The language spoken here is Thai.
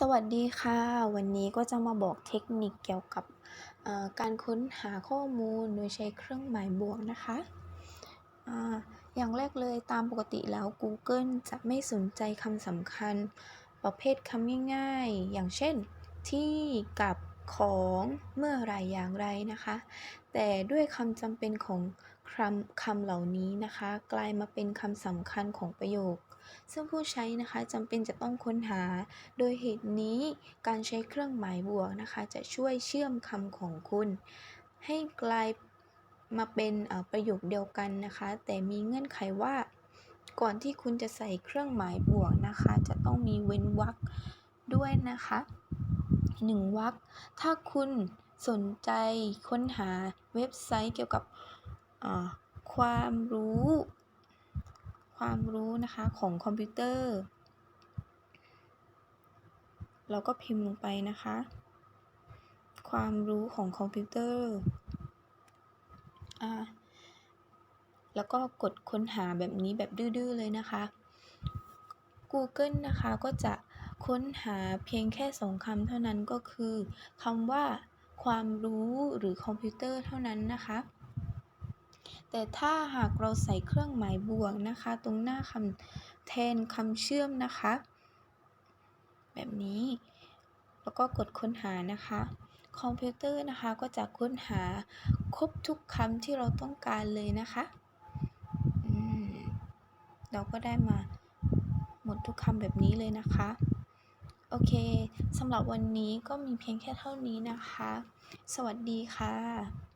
สวัสดีค่ะ วันนี้ก็จะมาบอกเทคนิคเกี่ยวกับการค้นหาข้อมูลโดยใช้เครื่องหมายบวกนะคะออย่างแรกเลยตามปกติแล้ว Google จะไม่สนใจคำสำคัญประเภทคำง่ายๆ อย่างเช่น ที่กับ ของเมื่อไรอย่างไรนะคะ แต่ด้วยคำจำเป็นของคำคำเหล่านี้นะคะ กลายมาเป็นคำสำคัญของประโยค ซึ่งผู้ใช้นะคะจำเป็นจะต้องค้นหา โดยเหตุนี้การใช้เครื่องหมายบวกนะคะ จะช่วยเชื่อมคำของคุณ ให้กลายมาเป็นอ่อประโยคเดียวกันนะคะ แต่มีเงื่อนไขว่า ก่อนที่คุณจะใส่เครื่องหมายบวกนะคะ จะต้องมีเว้นวรรคด้วยนะคะ หนึ่งวรรค ถ้าคุณสนใจค้นหาเว็บไซต์เกี่ยวกับความรู้ ความรู้นะคะของคอมพิวเตอร์ เราก็พิมพ์ลงไปนะคะ ความรู้ของคอมพิวเตอร์อ่าแล้วก็กดค้นหาแบบนี้แบบดื้อๆเลยนะคะ Google นะคะก็จะ ค้นหาเพียงแค่สองคำเท่านั้นก็คือคำว่า ความรู้หรือคอมพิวเตอร์เท่านั้นนะคะ แต่ถ้าหากเราใส่เครื่องหมายบวกนะคะ ตรงหน้าคำแทนคำเชื่อมนะคะ แบบนี้ แล้วก็กดค้นหานะคะคอมพิวเตอร์นะคะก็จะค้นหาครบทุกคำที่เราต้องการเลยนะคะเราก็ได้มาหมดทุกคำแบบนี้เลยนะคะ โอเคสำหรับวันนี้ก็มีเพียงแค่เท่านี้นะคะ สวัสดีค่ะ